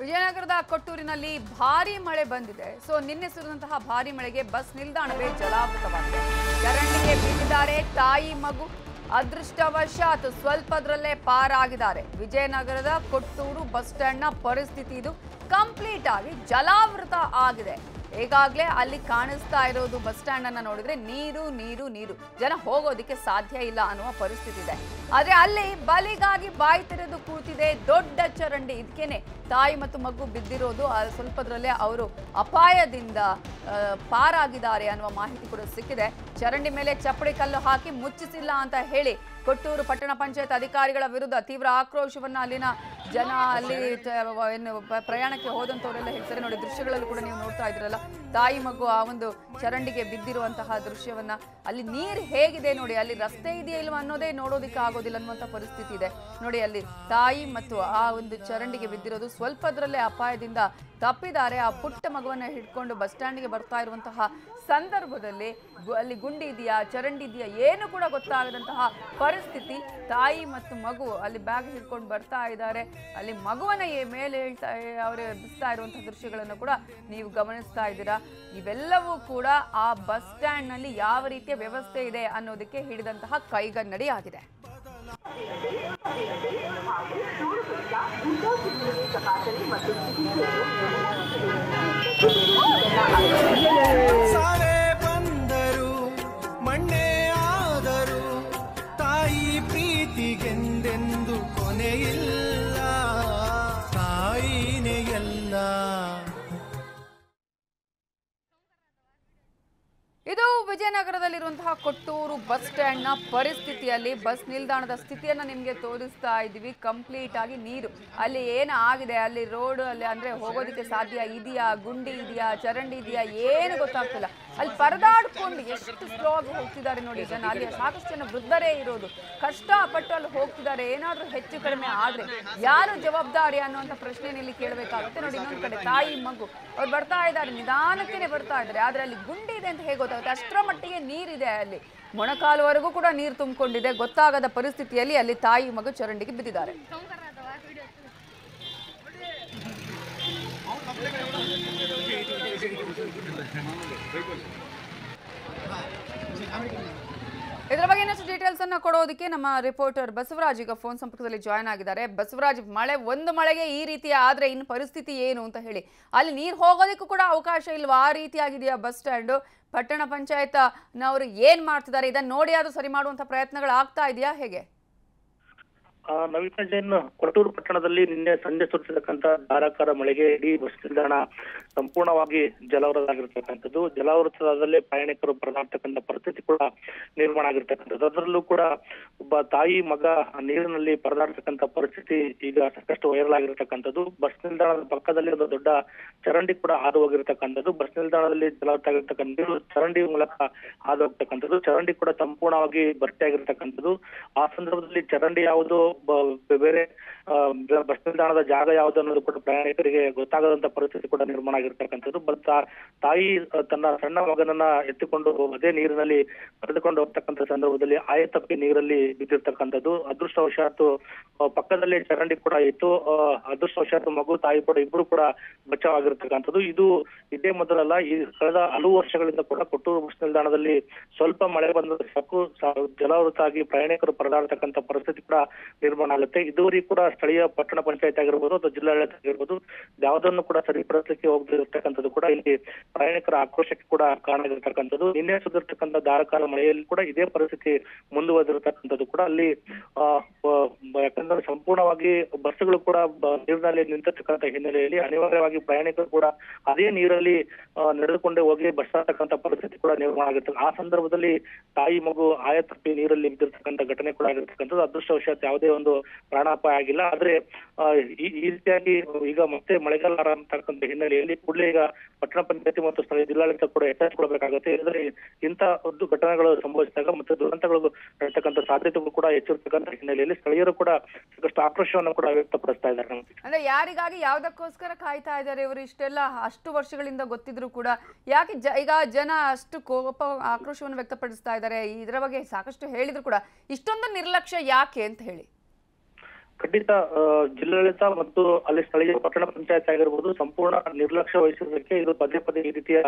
ವಿಜಯನಗರದ ಕೊಟ್ಟೂರಿನಲ್ಲಿ ಭಾರಿ ಮಳೆ ಬಂದಿದೆ. ಸೊ ನಿನ್ನೆ ಸುರಿದಂತಹ ಭಾರಿ ಮಳೆಗೆ ಬಸ್ ನಿಲ್ದಾಣವೇ ಜಲಾವೃತವಾಗಿದೆ. ಚರಂಡಿಗೆ ಬಿದ್ದಿದ್ದಾರೆ ತಾಯಿ ಮಗು. ಅದೃಷ್ಟವಶಾತ್ ಸ್ವಲ್ಪದ್ರಲ್ಲೇ ಪಾರಾಗಿದ್ದಾರೆ. ವಿಜಯನಗರದ ಕೊಟ್ಟೂರು ಬಸ್ ಸ್ಟ್ಯಾಂಡ್ನ ಪರಿಸ್ಥಿತಿ ಇದು ಕಂಪ್ಲೀಟ್ ಆಗಿ ಜಲಾವೃತ ಆಗಿದೆ. ಈಗಾಗಲೇ ಅಲ್ಲಿ ಕಾಣಿಸ್ತಾ ಇರೋದು ಬಸ್ ಸ್ಟ್ಯಾಂಡ್ ಅನ್ನ ನೋಡಿದ್ರೆ ನೀರು ನೀರು ನೀರು. ಜನ ಹೋಗೋದಕ್ಕೆ ಸಾಧ್ಯ ಇಲ್ಲ ಅನ್ನುವ ಪರಿಸ್ಥಿತಿ ಇದೆ. ಆದ್ರೆ ಅಲ್ಲಿ ಬಲಿಗಾಗಿ ಬಾಯಿ ತೆರೆದು ಕೂತಿದೆ ದೊಡ್ಡ ಚರಂಡಿ. ಇದಕ್ಕೇನೆ ತಾಯಿ ಮತ್ತು ಮಗು ಬಿದ್ದಿರೋದು ಸ್ವಲ್ಪದ್ರಲ್ಲೇ ಅವರು ಅಪಾಯದಿಂದ ಪಾರಾಗಿದ್ದಾರೆ ಅನ್ನುವ ಮಾಹಿತಿ ಕೂಡ ಸಿಕ್ಕಿದೆ. ಚರಂಡಿ ಮೇಲೆ ಚಪ್ಪಡಿ ಕಲ್ಲು ಹಾಕಿ ಮುಚ್ಚಿಸಿಲ್ಲ ಅಂತ ಹೇಳಿ ಕೊಟ್ಟೂರು ಪಟ್ಟಣ ಪಂಚಾಯತ್ ಅಧಿಕಾರಿಗಳ ವಿರುದ್ಧ ತೀವ್ರ ಆಕ್ರೋಶವನ್ನ ಅಲ್ಲಿನ ಜನ ಅಲ್ಲಿ ಏನು ಪ್ರಯಾಣಕ್ಕೆ ಹೋದಂಥವರೆಲ್ಲ ಹೇಳ್ತಾರೆ. ನೋಡಿ, ದೃಶ್ಯಗಳಲ್ಲೂ ಕೂಡ ನೀವು ನೋಡ್ತಾ ಇದ್ರಲ್ಲ ತಾಯಿ ಮಗು ಆ ಒಂದು ಚರಂಡಿಗೆ ಬಿದ್ದಿರುವಂತಹ ದೃಶ್ಯವನ್ನ ಅಲ್ಲಿ ನೀರು ಹೇಗಿದೆ ನೋಡಿ, ಅಲ್ಲಿ ರಸ್ತೆ ಇದೆಯಾ ಇಲ್ವಾ ಅನ್ನೋದೇ ನೋಡೋದಕ್ಕೆ ಆಗೋದಿಲ್ಲ ಅನ್ನುವಂಥ ಪರಿಸ್ಥಿತಿ ಇದೆ. ನೋಡಿ, ಅಲ್ಲಿ ತಾಯಿ ಮತ್ತು ಆ ಒಂದು ಚರಂಡಿಗೆ ಬಿದ್ದಿರೋದು ಸ್ವಲ್ಪದ್ರಲ್ಲೇ ಅಪಾಯದಿಂದ ತಪ್ಪಿದ್ದಾರೆ. ಆ ಪುಟ್ಟ ಮಗುವನ್ನು ಹಿಡ್ಕೊಂಡು ಬಸ್ ಸ್ಟ್ಯಾಂಡ್ಗೆ ಬರ್ತಾ ಇರುವಂತಹ ಸಂದರ್ಭದಲ್ಲಿ ಅಲ್ಲಿ ಗುಂಡಿ ಇದೆಯಾ, ಚರಂಡಿ ಇದೆಯಾ, ಏನು ಕೂಡ ಗೊತ್ತಾಗದಂತಹ ಪರಿಸ್ಥಿತಿ ತಾಯಿ ಮತ್ತು ಮಗು ಅಲ್ಲಿ ಬ್ಯಾಗ್ ಹಿಡ್ಕೊಂಡು ಬರ್ತಾ ಇದ್ದಾರೆ. ಅಲ್ಲಿ ಮಗುವನ್ನ ಮೇಲೆ ಹೇಳ್ತಾ ಅವರು ಬಿಸ್ತಾ ಇರುವಂತಹ ದೃಶ್ಯಗಳನ್ನು ಕೂಡ ನೀವು ಗಮನಿಸ್ತಾ ಇದ್ದೀರಾ. ಇವೆಲ್ಲವೂ ಕೂಡ ಆ ಬಸ್ ಸ್ಟ್ಯಾಂಡ್ನಲ್ಲಿ ಯಾವ ರೀತಿಯ ವ್ಯವಸ್ಥೆ ಇದೆ ಅನ್ನೋದಕ್ಕೆ ಹಿಡಿದಂತಹ ಕೈಗನ್ನಡಿ ಆಗಿದೆ. ಸಾವೇ ಬಂದರು ಮಣ್ಣೆ ಆದರು ತಾಯಿ ಪ್ರೀತಿಗೆಂದೆಂದು ಕೊನೆಯಿಲ್ಲ. ತಾಯಿನೇ ಇದು ವಿಜಯನಗರದಲ್ಲಿರುವಂತಹ ಕೊಟ್ಟೂರು ಬಸ್ ಸ್ಟ್ಯಾಂಡ್ನ ಪರಿಸ್ಥಿತಿಯಲ್ಲಿ ಬಸ್ ನಿಲ್ದಾಣದ ಸ್ಥಿತಿಯನ್ನು ನಿಮಗೆ ತೋರಿಸ್ತಾ ಇದ್ದೀವಿ. ಕಂಪ್ಲೀಟ್ ಆಗಿ ನೀರು. ಅಲ್ಲಿ ಏನು ಆಗಿದೆ? ಅಲ್ಲಿ ರೋಡ್ ಅಲ್ಲಿ ಅಂದ್ರೆ ಹೋಗೋದಕ್ಕೆ ಸಾಧ್ಯ ಇದೆಯಾ? ಗುಂಡಿ ಇದೆಯಾ? ಚರಂಡಿ ಇದೆಯಾ? ಏನು ಗೊತ್ತಾಗ್ತಿಲ್ಲ. ಅಲ್ಲಿ ಪರದಾಡ್ಕೊಂಡು ಎಷ್ಟು ಸ್ಲೋ ಆಗಿ ಹೋಗ್ತಿದ್ದಾರೆ ನೋಡಿ ಜನ. ಅಲ್ಲಿ ಸಾಕಷ್ಟು ಜನ ವೃದ್ಧರೇ ಇರೋದು. ಕಷ್ಟಪಟ್ಟು ಅಲ್ಲಿ ಹೋಗ್ತಿದ್ದಾರೆ. ಏನಾದರೂ ಹೆಚ್ಚು ಕಡಿಮೆ ಆದ್ರೆ ಯಾರು ಜವಾಬ್ದಾರಿ ಅನ್ನುವಂಥ ಪ್ರಶ್ನೆ ಇಲ್ಲಿ ಕೇಳಬೇಕಾಗುತ್ತೆ. ನೋಡಿ ಇನ್ನೊಂದು ಕಡೆ ತಾಯಿ ಮಗು. ಅವ್ರು ಬರ್ತಾ ಇದ್ದಾರೆ. ನಿಧಾನಕ್ಕೆ ಬರ್ತಾ ಇದ್ದಾರೆ. ಆದ್ರೆ ಅಲ್ಲಿ ಗುಂಡಿ ಇದೆ ಅಂತ ಹೇಗೆ ಗೊತ್ತಾಗುತ್ತೆ? ಅಷ್ಟರ ಮಟ್ಟಿಗೆ ನೀರಿದೆ ಅಲ್ಲಿ. ಮೊಣಕಾಲುವರೆಗೂ ಕೂಡ ನೀರು ತುಂಬಿಕೊಂಡಿದೆ. ಗೊತ್ತಾಗದ ಪರಿಸ್ಥಿತಿಯಲ್ಲಿ ಅಲ್ಲಿ ತಾಯಿ ಮಗು ಚರಂಡಿಗೆ ಬಿದ್ದಿದ್ದಾರೆ. ಇದರ ಬಗ್ಗೆ ಇನ್ನಷ್ಟು ಡೀಟೇಲ್ಸ್ ಅನ್ನ ಕೊಡೋದಕ್ಕೆ ನಮ್ಮ ರಿಪೋರ್ಟರ್ ಬಸವರಾಜ್ ಈಗ ಫೋನ್ ಸಂಪರ್ಕದಲ್ಲಿ ಜಾಯ್ನ್ ಆಗಿದ್ದಾರೆ. ಬಸವರಾಜ್, ಮಳೆ, ಒಂದು ಮಳೆಗೆ ಈ ರೀತಿ ಆದ್ರೆ ಇನ್ನು ಪರಿಸ್ಥಿತಿ ಏನು ಅಂತ ಹೇಳಿ. ಅಲ್ಲಿ ನೀರು ಹೋಗೋದಕ್ಕೂ ಕೂಡ ಅವಕಾಶ ಇಲ್ವಾ? ಆ ರೀತಿಯಾಗಿದೆಯಾ ಬಸ್ ಸ್ಟ್ಯಾಂಡು ಪಟ್ಟಣ ಪಂಚಾಯತ್ ನವರು ಏನ್ ಮಾಡ್ತಿದ್ದಾರೆ? ಇದನ್ನ ನೋಡಿ ಆದ್ರೂ ಸರಿ ಮಾಡುವಂತ ಪ್ರಯತ್ನಗಳು ಆಗ್ತಾ ಇದೆಯಾ? ಹೇಗೆ? ನವೀನ ಜೈನ್ ಕೊಟ್ಟೂರು ಪಟ್ಟಣದಲ್ಲಿ ನಿನ್ನೆ ಸಂಜೆ ಸುರಿಸಿರ್ತಕ್ಕಂಥ ಧಾರಾಕಾರ ಮಳೆಗೆ ಇಡೀ ಬಸ್ ನಿಲ್ದಾಣ ಸಂಪೂರ್ಣವಾಗಿ ಜಲಾವೃತವಾಗಿರ್ತಕ್ಕಂಥದ್ದು. ಜಲಾವೃತದಲ್ಲೇ ಪ್ರಯಾಣಿಕರು ಪರದಾಡ್ತಕ್ಕಂಥ ಪರಿಸ್ಥಿತಿ ಕೂಡ ನಿರ್ಮಾಣ ಆಗಿರ್ತಕ್ಕಂಥದ್ದು. ಅದರಲ್ಲೂ ಕೂಡ ಒಬ್ಬ ತಾಯಿ, ಮಗ ನೀರಿನಲ್ಲಿ ಪರದಾಡ್ತಕ್ಕಂಥ ಪರಿಸ್ಥಿತಿ ಈಗ ಸಾಕಷ್ಟು ವೈರಲ್ ಆಗಿರ್ತಕ್ಕಂಥದ್ದು. ಬಸ್ ನಿಲ್ದಾಣದ ಪಕ್ಕದಲ್ಲಿ ಒಂದು ದೊಡ್ಡ ಚರಂಡಿ ಕೂಡ ಹಾದು ಹೋಗಿರ್ತಕ್ಕಂಥದ್ದು. ಬಸ್ ನಿಲ್ದಾಣದಲ್ಲಿ ಜಲಾವೃತ ಆಗಿರ್ತಕ್ಕಂಥ ನೀರು ಚರಂಡಿ ಮೂಲಕ ಹಾದು ಹೋಗ್ತಕ್ಕಂಥದ್ದು. ಚರಂಡಿ ಕೂಡ ಸಂಪೂರ್ಣವಾಗಿ ಭರ್ತಿ ಆಗಿರ್ತಕ್ಕಂಥದ್ದು. ಆ ಸಂದರ್ಭದಲ್ಲಿ ಚರಂಡಿ ಯಾವುದು ಬೇರೆ ಬಸ್ ನಿಲ್ದಾಣದ ಜಾಗ ಯಾವುದು ಅನ್ನೋದು ಕೂಡ ಪ್ರಯಾಣಿಕರಿಗೆ ಗೊತ್ತಾಗದಂತ ಪರಿಸ್ಥಿತಿ ಕೂಡ ನಿರ್ಮಾಣ ಆಗಿರ್ತಕ್ಕಂಥದ್ದು ಬಟ್ ತಾಯಿ ತನ್ನ ಸಣ್ಣ ಮಗನನ್ನ ಎತ್ತಿಕೊಂಡು ಅದೇ ನೀರಿನಲ್ಲಿ ಕರೆದುಕೊಂಡು ಹೋಗ್ತಕ್ಕಂಥ ಸಂದರ್ಭದಲ್ಲಿ ಆಯತಪ್ಪಿ ನೀರಲ್ಲಿ ಬಿದ್ದಿರ್ತಕ್ಕಂಥದ್ದು. ಅದೃಷ್ಟವಶಾತ್ ಪಕ್ಕದಲ್ಲೇ ಚರಂಡಿ ಕೂಡ ಇತ್ತು. ಅದೃಷ್ಟವಶಾತ್ ಮಗು, ತಾಯಿ ಕೂಡ ಇಬ್ರು ಕೂಡ ಬಚಾವಾಗಿರ್ತಕ್ಕಂಥದ್ದು. ಇದು ಇದೇ ಮೊದಲಲ್ಲ, ಈ ಕಳೆದ ಹಲವು ವರ್ಷಗಳಿಂದ ಕೂಡ ಕೊಟ್ಟೂರು ಬಸ್ ನಿಲ್ದಾಣದಲ್ಲಿ ಸ್ವಲ್ಪ ಮಳೆ ಬಂದ ಸಾಕು ಸಾ- ಜಲಾವೃತ ಆಗಿ ಪ್ರಯಾಣಿಕರು ಪರದಾಡತಕ್ಕಂತ ಪರಿಸ್ಥಿತಿ ಕೂಡ ನಿರ್ಮಾಣ ಆಗುತ್ತೆ. ಇದುವರೆಗೂ ಕೂಡ ಸ್ಥಳೀಯ ಪಟ್ಟಣ ಪಂಚಾಯತ್ ಆಗಿರ್ಬೋದು ಅಥವಾ ಜಿಲ್ಲಾಡಳಿತ ಆಗಿರ್ಬೋದು, ಯಾವುದನ್ನು ಕೂಡ ಸರಿಪಡಿಸಲಿಕ್ಕೆ ಹೋಗದಿರ್ತಕ್ಕಂಥದ್ದು ಕೂಡ ಇಲ್ಲಿ ಪ್ರಯಾಣಿಕರ ಆಕ್ರೋಶಕ್ಕೆ ಕೂಡ ಕಾರಣ ಆಗಿರ್ತಕ್ಕಂಥದ್ದು ನಿನ್ನೆ ಸುದ್ದಿರ್ತಕ್ಕಂಥ ಧಾರಾಕಾರ ಮಳೆಯಲ್ಲಿ ಕೂಡ ಇದೇ ಪರಿಸ್ಥಿತಿ ಮುಂದುವರೆದಿರ್ತಕ್ಕಂಥದ್ದು ಕೂಡ ಅಲ್ಲಿ ಯಾಕಂದ್ರೆ ಸಂಪೂರ್ಣವಾಗಿ ಬಸ್ಗಳು ಕೂಡ ನೀರಿನಲ್ಲಿ ನಿಂತಿರ್ತಕ್ಕಂಥ ಹಿನ್ನೆಲೆಯಲ್ಲಿ ಅನಿವಾರ್ಯವಾಗಿ ಪ್ರಯಾಣಿಕರು ಕೂಡ ಅದೇ ನೀರಲ್ಲಿ ನಡೆದುಕೊಂಡೇ ಹೋಗಿ ಬಸ್ ಆಗ್ತಕ್ಕಂಥ ಪರಿಸ್ಥಿತಿ ಕೂಡ ನಿರ್ಮಾಣ ಆಗಿರ್ತದೆ. ಆ ಸಂದರ್ಭದಲ್ಲಿ ತಾಯಿ ಮಗು ಆಯತಪ್ಪಿ ನೀರಲ್ಲಿ ಬಿದ್ದಿರ್ತಕ್ಕಂಥ ಘಟನೆ ಕೂಡ ಆಗಿರ್ತಕ್ಕಂಥದ್ದು. ಅದೃಷ್ಟವಶಾತ್ ಯಾವುದೇ ಒಂದು ಪ್ರಾಣಾಪಾಯ ಆಗಿಲ್ಲ. ಆದ್ರೆ ಈ ರೀತಿಯಾಗಿ ಈಗ ಮತ್ತೆ ಮಳೆಗಾಲ ಅಂತಕ್ಕಂಥ ಹಿನ್ನೆಲೆಯಲ್ಲಿ ಕೂಡಲೇ ಈಗ ಪಟ್ಟಣ ಪಂಚಾಯತಿ ಮತ್ತು ಸ್ಥಳೀಯ ಜಿಲ್ಲಾಡಳಿತ ಕೂಡ ಎಚ್ಚರಿಸಿಕೊಳ್ಬೇಕಾಗುತ್ತೆ ಇಲ್ಲದ್ರೆ ಇಂಥ ಒಂದು ಘಟನೆಗಳು ಸಂಭವಿಸಿದಾಗ ಮತ್ತೆ ದುರಂತಗಳು ನಡೀತಕ್ಕಂಥ ಸಾಧ್ಯತೆಗಳು ಕೂಡ ಹೆಚ್ಚಿರ್ತಕ್ಕಂಥ ಹಿನ್ನೆಲೆಯಲ್ಲಿ ಸ್ಥಳೀಯರು ಕೂಡ ಸಾಕಷ್ಟು ಆಕ್ರೋಶವನ್ನು ಕೂಡ ವ್ಯಕ್ತಪಡಿಸ್ತಾ ಇದ್ದಾರೆ ಅಂದ್ರೆ ಯಾರಿಗಾಗಿ ಯಾವ್ದಕ್ಕೋಸ್ಕರ ಕಾಯ್ತಾ ಇದ್ದಾರೆ ಇವರು? ಇಷ್ಟೆಲ್ಲ ಅಷ್ಟು ವರ್ಷಗಳಿಂದ ಗೊತ್ತಿದ್ರು ಕೂಡ ಯಾಕೆ ಈಗ ಜನ ಅಷ್ಟು ಕೋಪ, ಆಕ್ರೋಶವನ್ನು ವ್ಯಕ್ತಪಡಿಸ್ತಾ ಇದ್ದಾರೆ? ಇದರ ಬಗ್ಗೆ ಸಾಕಷ್ಟು ಹೇಳಿದ್ರು ಕೂಡ. ಇಷ್ಟೊಂದು ನಿರ್ಲಕ್ಷ್ಯ ಯಾಕೆ ಅಂತ ಹೇಳಿ. ಖಂಡಿತ ಜಿಲ್ಲಾಡಳಿತ ಮತ್ತು ಅಲ್ಲಿ ಸ್ಥಳೀಯ ಪಟ್ಟಣ ಪಂಚಾಯತ್ ಆಗಿರ್ಬೋದು ಸಂಪೂರ್ಣ ನಿರ್ಲಕ್ಷ್ಯ ವಹಿಸಿದ್ದಕ್ಕೆ ಇದು ಪದೇ ಪದೇ ಈ ರೀತಿಯ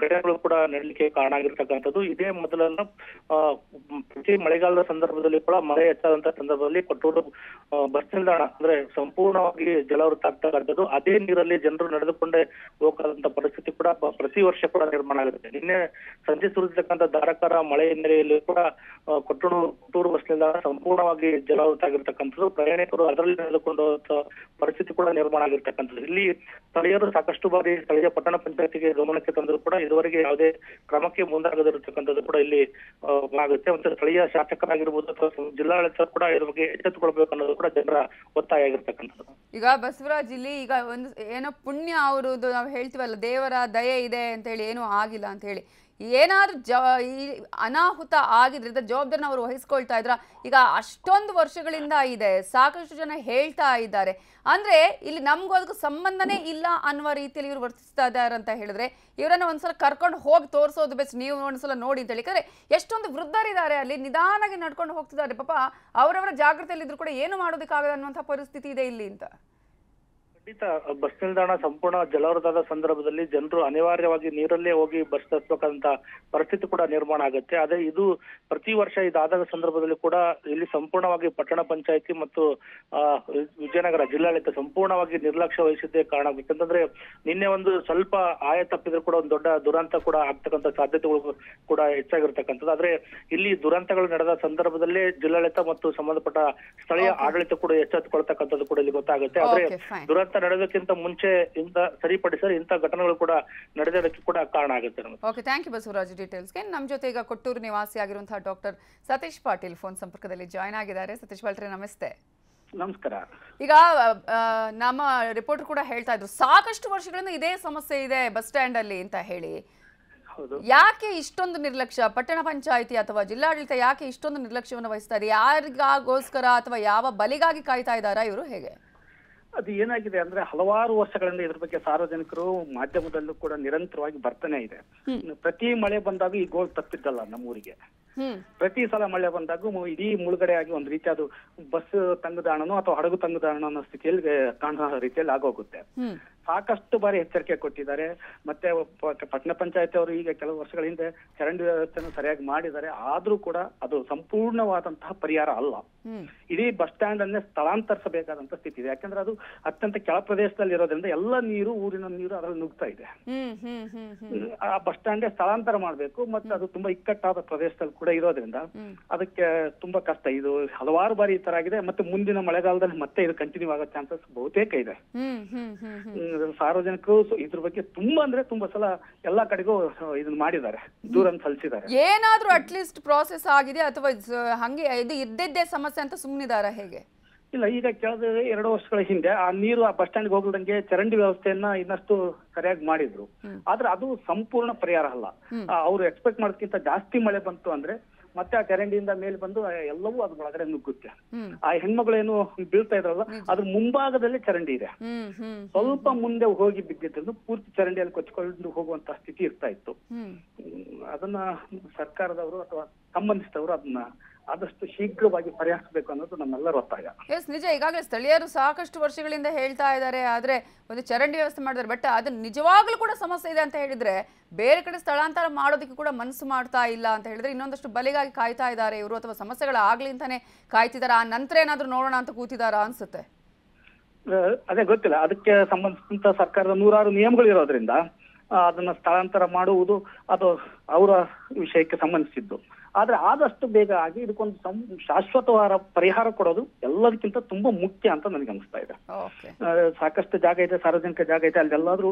ಘಟನೆಗಳು ಕೂಡ ನಡಲಿಕ್ಕೆ ಕಾರಣ ಆಗಿರ್ತಕ್ಕಂಥದ್ದು. ಇದೇ ಮೊದಲನ್ನು ಪ್ರತಿ ಮಳೆಗಾಲದ ಸಂದರ್ಭದಲ್ಲಿ ಕೂಡ ಮಳೆ ಹೆಚ್ಚಾದಂತಹ ಸಂದರ್ಭದಲ್ಲಿ ಕೊಟ್ಟೂರು ಬಸ್ ನಿಲ್ದಾಣ ಅಂದ್ರೆ ಸಂಪೂರ್ಣವಾಗಿ ಜಲಾವೃತ ಆಗ್ತಕ್ಕಂಥದ್ದು ಅದೇ ನೀರಲ್ಲಿ ಜನರು ನಡೆದುಕೊಂಡೇ ಹೋಗದಂತ ಪರಿಸ್ಥಿತಿ ಕೂಡ ಪ್ರತಿ ವರ್ಷ ಕೂಡ ನಿರ್ಮಾಣ ಆಗುತ್ತೆ. ನಿನ್ನೆ ಸಂಜೆ ಸುರಿದಿರ್ತಕ್ಕಂಥ ಧಾರಾಕಾರ ಮಳೆ ಹಿನ್ನೆಲೆಯಲ್ಲಿ ಕೂಡ ಕೊಟ್ಟೂರು ಕೊಟ್ಟೂರು ಬಸ್ ನಿಲ್ದಾಣ ಸಂಪೂರ್ಣವಾಗಿ ಜಲಾವೃತ ಆಗಿರ್ತಕ್ಕಂಥದ್ದು ಪ್ರಯಾಣಿಕರು ಅದರಲ್ಲಿ ನಡೆದುಕೊಂಡು ಪರಿಸ್ಥಿತಿ ಕೂಡ ನಿರ್ಮಾಣ ಆಗಿರ್ತಕ್ಕಂಥದ್ದು. ಇಲ್ಲಿ ಸ್ಥಳೀಯರು ಸಾಕಷ್ಟು ಬಾರಿ ಸ್ಥಳೀಯ ಪಟ್ಟಣ ಪಂಚಾಯತಿಗೆ ಗಮನಕ್ಕೆ ತಂದರೂ ಕೂಡ ಇದುವರೆಗೆ ಯಾವುದೇ ಕ್ರಮಕ್ಕೆ ಮುಂದಾಗದಿರತಕ್ಕಂಥದ್ದು ಕೂಡ ಇಲ್ಲಿ ಆಗುತ್ತೆ. ಮತ್ತೆ ಸ್ಥಳೀಯ ಶಾಸಕರಾಗಿರ್ಬೋದು ಅಥವಾ ಜಿಲ್ಲಾಡಳಿತ ಕೂಡ ಇದ್ರ ಬಗ್ಗೆ ಎಚ್ಚೆತ್ತುಕೊಳ್ಬೇಕು ಅನ್ನೋದು ಕೂಡ ಜನರ ಒತ್ತಾಯ ಆಗಿರ್ತಕ್ಕಂಥದ್ದು. ಈಗ ಬಸವರಾಜ್ ಇಲ್ಲಿ ಈಗ ಒಂದು ಏನೋ ಪುಣ್ಯ ಅವರದ್ದು ನಾವು ಹೇಳ್ತೀವಲ್ಲ, ದೇವರ ದಯೆ ಇದೆ ಅಂತ ಹೇಳಿ ಏನೂ ಆಗಿಲ್ಲ ಅಂತ ಹೇಳಿ ಏನಾದ್ರೂ ಜ ಈ ಅನಾಹುತ ಆಗಿದ್ರಿಂದ ಜವಾಬ್ದಾರಿನ ಅವರು ವಹಿಸ್ಕೊಳ್ತಾ ಇದ್ರ ಈಗ ಅಷ್ಟೊಂದು ವರ್ಷಗಳಿಂದ ಇದೆ. ಸಾಕಷ್ಟು ಜನ ಹೇಳ್ತಾ ಇದ್ದಾರೆ. ಅಂದ್ರೆ ಇಲ್ಲಿ ನಮಗೂ ಅದಕ್ಕೂ ಸಂಬಂಧನೇ ಇಲ್ಲ ಅನ್ನುವ ರೀತಿಯಲ್ಲಿ ಇವರು ವರ್ತಿಸ್ತಾ ಇದ್ದಾರೆ ಅಂತ ಹೇಳಿದ್ರೆ ಇವರನ್ನ ಒಂದ್ಸಲ ಕರ್ಕೊಂಡು ಹೋಗಿ ತೋರಿಸೋದು ಬೆಸ್ಟ್ ನೀವು ಒಂದ್ಸಲ ನೋಡಿ ಅಂತ ಹೇಳಿ. ಎಷ್ಟೊಂದು ವೃದ್ಧರಿದ್ದಾರೆ ಅಲ್ಲಿ. ನಿಧಾನಾಗಿ ನಡ್ಕೊಂಡು ಹೋಗ್ತಿದ್ದಾರೆ. ಪಾಪ ಅವರವರ ಜಾಗೃತಿಯಲ್ಲಿ ಇದ್ರು ಕೂಡ ಏನು ಮಾಡೋದಕ್ಕಾಗದ ಅನ್ನುವಂಥ ಪರಿಸ್ಥಿತಿ ಇದೆ ಇಲ್ಲಿ ಅಂತ. ಖಂಡಿತ ಬಸ್ ನಿಲ್ದಾಣ ಸಂಪೂರ್ಣ ಜಲಾವೃತದ ಸಂದರ್ಭದಲ್ಲಿ ಜನರು ಅನಿವಾರ್ಯವಾಗಿ ನೀರಲ್ಲೇ ಹೋಗಿ ಬಸ್ ಹತ್ಬೇಕಂತ ಪರಿಸ್ಥಿತಿ ಕೂಡ ನಿರ್ಮಾಣ ಆಗುತ್ತೆ. ಆದ್ರೆ ಇದು ಪ್ರತಿ ವರ್ಷ ಇದಾದ ಸಂದರ್ಭದಲ್ಲಿ ಕೂಡ ಇಲ್ಲಿ ಸಂಪೂರ್ಣವಾಗಿ ಪಟ್ಟಣ ಪಂಚಾಯಿತಿ ಮತ್ತು ವಿಜಯನಗರ ಜಿಲ್ಲಾಡಳಿತ ಸಂಪೂರ್ಣವಾಗಿ ನಿರ್ಲಕ್ಷ್ಯ ವಹಿಸಿದ್ದೇ ಕಾರಣ ಯಾಕಂತಂದ್ರೆ ನಿನ್ನೆ ಒಂದು ಸ್ವಲ್ಪ ಆಯ ತಪ್ಪಿದ್ರೆ ಕೂಡ ಒಂದು ದೊಡ್ಡ ದುರಂತ ಕೂಡ ಆಗ್ತಕ್ಕಂಥ ಸಾಧ್ಯತೆಗಳು ಕೂಡ ಹೆಚ್ಚಾಗಿರ್ತಕ್ಕಂಥದ್ದು. ಆದ್ರೆ ಇಲ್ಲಿ ದುರಂತಗಳು ನಡೆದ ಸಂದರ್ಭದಲ್ಲೇ ಜಿಲ್ಲಾಡಳಿತ ಮತ್ತು ಸಂಬಂಧಪಟ್ಟ ಸ್ಥಳೀಯ ಆಡಳಿತ ಕೂಡ ಎಚ್ಚೆತ್ತುಕೊಳ್ತಕ್ಕಂಥದ್ದು ಕೂಡ ಇಲ್ಲಿ ಗೊತ್ತಾಗುತ್ತೆ. ಆದ್ರೆ Okay, ದುರಂತ ನಡೆಯೋದಕ್ಕಿಂತ ಮುಂಚೆ ಇಂತ ಸರಿಪಡಿಸಲು ಇಂಥ ಘಟನೆಗಳು ಕೂಡ ನಡೆದಿರೋದಕ್ಕೆ ಕೂಡ ಕಾರಣ ಆಗುತ್ತೆ ಓಕೆ ಥ್ಯಾಂಕ್ ಯು ಬಸವರಾಜ್ ಡೀಟೇಲ್ಸ್ಗೆ ನಮ್ಮ ಜೊತೆ ಈಗ ಕೊಟ್ಟೂರು ನಿವಾಸಿ ಆಗಿರುವಂತಹ ಡಾಕ್ಟರ್ ಸತೀಶ್ ಪಾಟೀಲ್ ಫೋನ್ ಸಂಪರ್ಕದಲ್ಲಿ ಜಾಯ್ನ್ ಆಗಿದ್ದಾರೆ. ಸತೀಶ್ ಪಾಟ್ರೆ ನಮಸ್ತೆ. ನಮಸ್ಕಾರ. ಈಗ ನಮ್ಮ ರಿಪೋರ್ಟರ್ ಕೂಡ ಹೇಳ್ತಾ ಇದ್ರು ಸಾಕಷ್ಟು ವರ್ಷಗಳಿಂದ ಇದೇ ಸಮಸ್ಯೆ ಇದೆ ಬಸ್ ಸ್ಟ್ಯಾಂಡ್ ಅಲ್ಲಿ ಅಂತ ಹೇಳಿ. ಹೌದು. ಯಾಕೆ ಇಷ್ಟೊಂದು ನಿರ್ಲಕ್ಷ್ಯ? ಪಟ್ಟಣ ಪಂಚಾಯಿತಿ ಅಥವಾ ಜಿಲ್ಲಾಡಳಿತ ಯಾಕೆ ಇಷ್ಟೊಂದು ನಿರ್ಲಕ್ಷ್ಯವನ್ನು ವಹಿಸ್ತಾ ಇದೆ? ಯಾರಿಗಾಗೋಸ್ಕರ ಅಥವಾ ಯಾವ ಬಲಿಗಾಗಿ ಕಾಯ್ತಾ ಇದ್ದಾರಾ ಇವರು ಹೇಗೆ? ಅದು ಏನಾಗಿದೆ ಅಂದ್ರೆ ಹಲವಾರು ವರ್ಷಗಳಿಂದ ಇದ್ರ ಬಗ್ಗೆ ಸಾರ್ವಜನಿಕರು ಮಾಧ್ಯಮದಲ್ಲೂ ಕೂಡ ನಿರಂತರವಾಗಿ ಬರ್ತಾನೆ ಇದೆ. ಪ್ರತಿ ಮಳೆ ಬಂದಾಗ ಈ ಗೋಲ್ ತಪ್ಪಿದ್ದಲ್ಲ ನಮ್ಮೂರಿಗೆ. ಊರಿಗೆ ಪ್ರತಿ ಸಲ ಮಳೆ ಬಂದಾಗ ಇಡೀ ಮುಳುಗಡೆ ಆಗಿ ಒಂದು ರೀತಿ ಅದು ಬಸ್ ತಂಗುದಾಣನೋ ಅಥವಾ ಹಡಗು ತಂಗುದಾಣ ಅನ್ನೋ ಸ್ಥಿತಿಯಲ್ಲಿ ಕಾಣೋ ರೀತಿಯಲ್ಲಿ ಆಗೋಗುತ್ತೆ. ಸಾಕಷ್ಟು ಬಾರಿ ಎಚ್ಚರಿಕೆ ಕೊಟ್ಟಿದ್ದಾರೆ. ಮತ್ತೆ ಪಟ್ಟಣ ಪಂಚಾಯತ್ ಅವರು ಈಗ ಕೆಲವು ವರ್ಷಗಳ ಹಿಂದೆ ಚರಂಡಿ ವ್ಯವಸ್ಥೆಯನ್ನು ಸರಿಯಾಗಿ ಮಾಡಿದ್ದಾರೆ. ಆದ್ರೂ ಕೂಡ ಅದು ಸಂಪೂರ್ಣವಾದಂತಹ ಪರಿಹಾರ ಅಲ್ಲ. ಇಡೀ ಬಸ್ ಸ್ಟ್ಯಾಂಡ್ ಅನ್ನೇ ಸ್ಥಳಾಂತರಿಸಬೇಕಾದಂತ ಸ್ಥಿತಿ ಇದೆ. ಯಾಕಂದ್ರೆ ಅದು ಅತ್ಯಂತ ಕೆಳ ಪ್ರದೇಶದಲ್ಲಿ ಇರೋದ್ರಿಂದ ಎಲ್ಲ ನೀರು ಊರಿನ ನೀರು ಅದರಲ್ಲಿ ನುಗ್ತಾ ಇದೆ. ಆ ಬಸ್ ಸ್ಟ್ಯಾಂಡ್ ಸ್ಥಳಾಂತರ ಮಾಡಬೇಕು. ಮತ್ತೆ ಅದು ತುಂಬಾ ಇಕ್ಕಟ್ಟಾದ ಪ್ರದೇಶದಲ್ಲಿ ಕೂಡ ಇರೋದ್ರಿಂದ ಅದಕ್ಕೆ ತುಂಬಾ ಕಷ್ಟ. ಇದು ಹಲವಾರು ಬಾರಿ ಈ ತರ ಆಗಿದೆ. ಮತ್ತೆ ಮುಂದಿನ ಮಳೆಗಾಲದಲ್ಲಿ ಮತ್ತೆ ಇದು ಕಂಟಿನ್ಯೂ ಆಗೋ ಚಾನ್ಸಸ್ ಬಹುತೇಕ ಇದೆ. ಸಾರ್ವಜನಿಕರು ಇದ್ರ ಬಗ್ಗೆ ತುಂಬಾ ಅಂದ್ರೆ ತುಂಬಾ ಸಲ ಎಲ್ಲಾ ಕಡೆಗೂ ಇದನ್ನ ಮಾಡಿದ್ದಾರೆ. ದೂರನ್ನು ಸಲ್ಲಿಸಿದ್ದಾರೆ. ಏನಾದ್ರೂ ಅಟ್ಲೀಸ್ಟ್ ಪ್ರಾಸೆಸ್ ಆಗಿದೆ ಅಥವಾ ಹಂಗೆ ಇದು ಇದ್ದಿದ್ದೇ ಸಮಸ್ಯೆ ಅಂತ ಸುಮ್ಮನಿದಾರ ಹೇಗೆ? ಇಲ್ಲ ಈಗ ಕಳೆದ ಎರಡು ವರ್ಷಗಳ ಹಿಂದೆ ಆ ನೀರು ಆ ಬಸ್ ಸ್ಟ್ಯಾಂಡ್ ಹೋಗ್ಲಂಗೆ ಚರಂಡಿ ವ್ಯವಸ್ಥೆಯನ್ನ ಇನ್ನಷ್ಟು ಸರಿಯಾಗಿ ಮಾಡಿದ್ರು. ಆದ್ರೆ ಅದು ಸಂಪೂರ್ಣ ಪರಿಹಾರ ಅಲ್ಲ. ಅವ್ರು ಎಕ್ಸ್ಪೆಕ್ಟ್ ಮಾಡೋದಕ್ಕಿಂತ ಜಾಸ್ತಿ ಮಳೆ ಬಂತು ಅಂದ್ರೆ ಮತ್ತೆ ಆ ಚರಂಡಿಯಿಂದ ಮೇಲೆ ಬಂದು ಎಲ್ಲವೂ ಅದ್ರ ಒಳಗಡೆ ನುಗ್ಗುತ್ತೆ ಆ ಹೆಣ್ಮಗಳೇನು ಬೀಳ್ತಾ ಇದ್ರಲ್ಲ ಅದ್ರ ಮುಂಭಾಗದಲ್ಲಿ ಚರಂಡಿ ಇದೆ. ಸ್ವಲ್ಪ ಮುಂದೆ ಹೋಗಿ ಬಿದ್ದಿದ್ದು ಪೂರ್ತಿ ಚರಂಡಿಯಲ್ಲಿ ಕೊಚ್ಕೊಂಡು ಹೋಗುವಂತ ಸ್ಥಿತಿ ಇರ್ತಾ ಇತ್ತು. ಅದನ್ನ ಸರ್ಕಾರದವರು ಅಥವಾ ಸಂಬಂಧಿಸಿದವರು ಅದನ್ನ ಆದಷ್ಟು ಶೀಘ್ರವಾಗಿ ಪರಿಹರಿಸಬೇಕು ಅನ್ನೋದು ನಮ್ಮೆಲ್ಲರ ಒತ್ತಾಯ. ಎಸ್ ನಿಜ. ಈಗಾಗಲೇ ಸ್ಥಳೀಯರು ಸಾಕಷ್ಟು ವರ್ಷಗಳಿಂದ ಹೇಳ್ತಾ ಇದ್ದಾರೆ. ಆದ್ರೆ ಒಂದು ಚರಂಡಿ ವ್ಯವಸ್ಥೆ ಮಾಡಿದ್ದಾರೆ. ಬಟ್ ಅದು ನಿಜವಾಗ್ಲೂ ಕೂಡ ಸಮಸ್ಯೆ ಇದೆ ಅಂತ ಹೇಳಿದ್ರೆ ಬೇರೆ ಕಡೆ ಸ್ಥಳಾಂತರ ಮಾಡೋದಕ್ಕೆ ಕೂಡ ಮನಸ್ಸು ಮಾಡ್ತಾ ಇಲ್ಲ ಅಂತ ಹೇಳಿದ್ರೆ ಇನ್ನೊಂದಷ್ಟು ಬಲಿಗಾಗಿ ಕಾಯ್ತಾ ಇದ್ದಾರೆ ಇವರು. ಅಥವಾ ಸಮಸ್ಯೆಗಳಾಗ್ಲಿ ಅಂತಾನೆ ಕಾಯ್ತಿದಾರ ಆ ನಂತರ ಏನಾದ್ರೂ ನೋಡೋಣ ಅಂತ ಕೂತಿದಾರ ಅನ್ಸುತ್ತೆ? ಅದೇ ಗೊತ್ತಿಲ್ಲ. ಅದಕ್ಕೆ ಸಂಬಂಧಿಸಿದಂತ ಸರ್ಕಾರದ ನೂರಾರು ನಿಯಮಗಳು ಇರೋದ್ರಿಂದ ಅದನ್ನ ಸ್ಥಳಾಂತರ ಮಾಡುವುದು ಅದು ಅವರ ವಿಷಯಕ್ಕೆ ಸಂಬಂಧಿಸಿದ್ದು. ಆದ್ರೆ ಆದಷ್ಟು ಬೇಗ ಆಗಿ ಇದಕ್ಕೊಂದು ಸಂ ಶಾಶ್ವತವಾದ ಪರಿಹಾರ ಕೊಡೋದು ಎಲ್ಲದಕ್ಕಿಂತ ತುಂಬಾ ಮುಖ್ಯ ಅಂತ ನನಗೆ ಅನಿಸ್ತಾ ಇದೆ. ಸಾಕಷ್ಟು ಜಾಗ ಇದೆ ಸಾರ್ವಜನಿಕ ಜಾಗ ಇದೆ ಅಲ್ಲೆಲ್ಲಾದ್ರೂ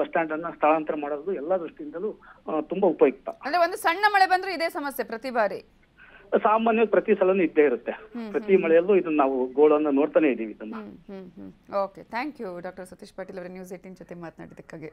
ಬಸ್ ಸ್ಟ್ಯಾಂಡ್ ಅನ್ನ ಸ್ಥಳಾಂತರ ಮಾಡೋದು ಎಲ್ಲಾ ದೃಷ್ಟಿಯಿಂದಲೂ ತುಂಬಾ ಉಪಯುಕ್ತ. ಅಂದ್ರೆ ಒಂದು ಸಣ್ಣ ಮಳೆ ಬಂದ್ರೆ ಇದೇ ಸಮಸ್ಯೆ ಪ್ರತಿ ಬಾರಿ? ಸಾಮಾನ್ಯ ಪ್ರತಿ ಸಲನೂ ಇದ್ದೇ ಇರುತ್ತೆ. ಪ್ರತಿ ಮಳೆಯಲ್ಲೂ ಇದನ್ನ ನಾವು ಗೋಳನ್ನ ನೋಡ್ತಾನೆ ಇದೀವಿ ಇದನ್ನ. Okay thank you doctor Satish Patil ಅವರ ನ್ಯೂಸ್ ಏಟಿನ್ ಜೊತೆ ಮಾತನಾಡಿದ್ದಕ್ಕಾಗಿ.